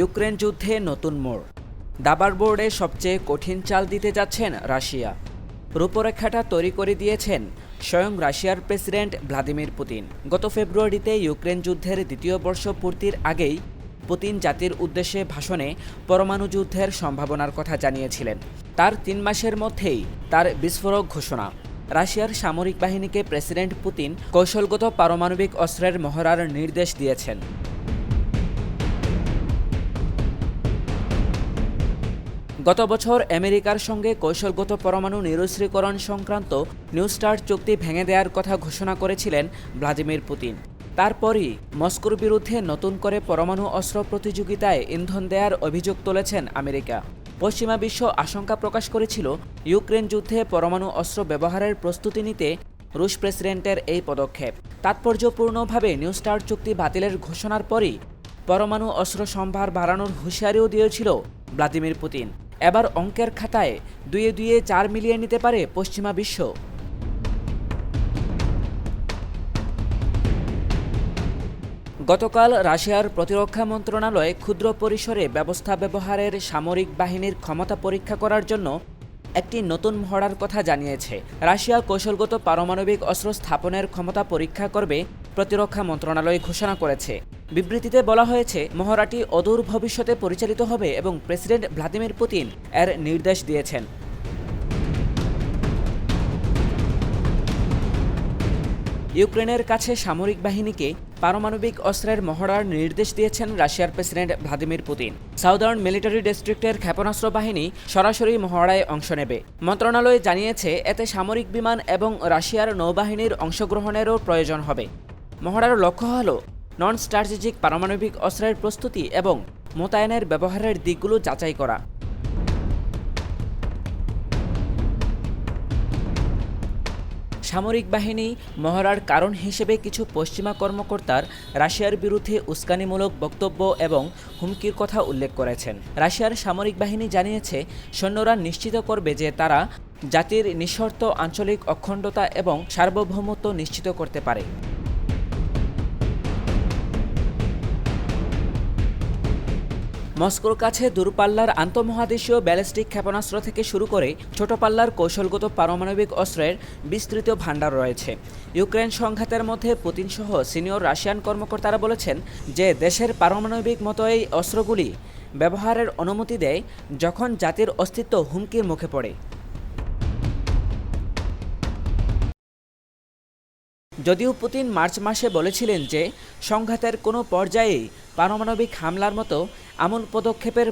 Ukraine যুদ্ধে নতুন মোড়। দাবার বোর্ডে সবচেয়ে কঠিন চাল দিতে যাচ্ছেন রাশিয়া। রূপরেখাটা তৈরি করে দিয়েছেন স্বয়ং রাশিয়ার প্রেসিডেন্ট ভ্লাদিমির পুতিন। গত ফেব্রুয়ারিতে ইউক্রেন যুদ্ধের দ্বিতীয় বর্ষ পূর্তির আগেই পুতিন জাতির উদ্দেশ্যে ভাষণে পরমাণু যুদ্ধের সম্ভাবনার কথা জানিয়েছিলেন। তার তিন মাসের মধ্যেই তার বিস্ফোরক ঘোষণা। রাশিয়ার সামরিক বাহিনীকে প্রেসিডেন্ট পুতিন কৌশলগত পারমাণবিক অস্ত্রের মহড়ার নির্দেশ দিয়েছেন। গত বছর আমেরিকার সঙ্গে কৌশলগত পরমাণু নিরস্ত্রীকরণ সংক্রান্ত নিউ স্টার চুক্তি ভেঙে দেওয়ার কথা ঘোষণা করেছিলেন ভ্লাদিমির পুতিন। তারপরই মস্কোর বিরুদ্ধে নতুন করে পরমাণু অস্ত্র প্রতিযোগিতায় ইন্ধন দেওয়ার অভিযোগ তুলেছেন আমেরিকা। পশ্চিমা বিশ্ব আশঙ্কা প্রকাশ করেছিল, ইউক্রেন যুদ্ধে পরমাণু অস্ত্র ব্যবহারের প্রস্তুতি নিতে রুশ প্রেসিডেন্টের এই পদক্ষেপ। তাৎপর্যপূর্ণভাবে নিউ স্টার চুক্তি বাতিলের ঘোষণার পরই পরমাণু অস্ত্র সম্ভার বাড়ানোর হুঁশিয়ারিও দিয়েছিল ভ্লাদিমির পুতিন। এবার অঙ্কের খাতায় দুয়ে দুয়ে চার মিলিয়ে নিতে পারে পশ্চিমা বিশ্ব। গতকাল রাশিয়ার প্রতিরক্ষা মন্ত্রণালয় ক্ষুদ্র পরিসরে ব্যবস্থা ব্যবহারের সামরিক বাহিনীর ক্ষমতা পরীক্ষা করার জন্য একটি নতুন মহড়ার কথা জানিয়েছে। রাশিয়া কৌশলগত পারমাণবিক অস্ত্র স্থাপনের ক্ষমতা পরীক্ষা করবে প্রতিরক্ষা মন্ত্রণালয় ঘোষণা করেছে। বিবৃতিতে বলা হয়েছে, মহড়াটি অদূর ভবিষ্যতে পরিচালিত হবে এবং প্রেসিডেন্ট ভ্লাদিমির পুতিন এর নির্দেশ দিয়েছেন। ইউক্রেনের কাছে সামরিক বাহিনীকে পারমাণবিক অস্ত্রের মহড়ার নির্দেশ দিয়েছেন রাশিয়ার president Vladimir Putin. Southern military ডিস্ট্রিক্টের ক্ষেপণাস্ত্র বাহিনী সরাসরি মহড়ায় অংশ নেবে। মন্ত্রণালয় জানিয়েছে, এতে সামরিক বিমান এবং রাশিয়ার নৌবাহিনীর অংশগ্রহণেরও প্রয়োজন হবে। মহড়ার লক্ষ্য হল নন স্ট্র্যাটেজিক পারমাণবিক অস্ত্রের প্রস্তুতি এবং মোতায়েনের ব্যবহারের দিকগুলো যাচাই করা। সামরিক বাহিনী মহড়ার কারণ হিসেবে কিছু পশ্চিমা কর্মকর্তার রাশিয়ার বিরুদ্ধে উস্কানিমূলক বক্তব্য এবং হুমকির কথা উল্লেখ করেছেন। রাশিয়ার সামরিক বাহিনী জানিয়েছে, সৈন্যরা নিশ্চিত করবে যে তারা জাতির নিঃশর্ত আঞ্চলিক অখণ্ডতা এবং সার্বভৌমত্ব নিশ্চিত করতে পারে। মস্কোর কাছে দূরপাল্লার আন্তঃমহাদেশীয় ব্যালিস্টিক ক্ষেপণাস্ত্র থেকে শুরু করে ছোট পাল্লার কৌশলগত পারমাণবিক অস্ত্রের বিস্তৃত ভাণ্ডার রয়েছে। ইউক্রেন সংঘাতের মধ্যে পুতিন সহ সিনিয়র রাশিয়ান কর্মকর্তারা বলেছেন যে দেশের পারমাণবিক মতো এই অস্ত্রগুলি ব্যবহারের অনুমতি দেয় যখন জাতির অস্তিত্ব হুমকির মুখে পড়ে। যদিও পুতিন মার্চ মাসে বলেছিলেন যে সংঘাতের কোনো পর্যায়েই পারমাণবিক হামলার মতো এমন পদক্ষেপের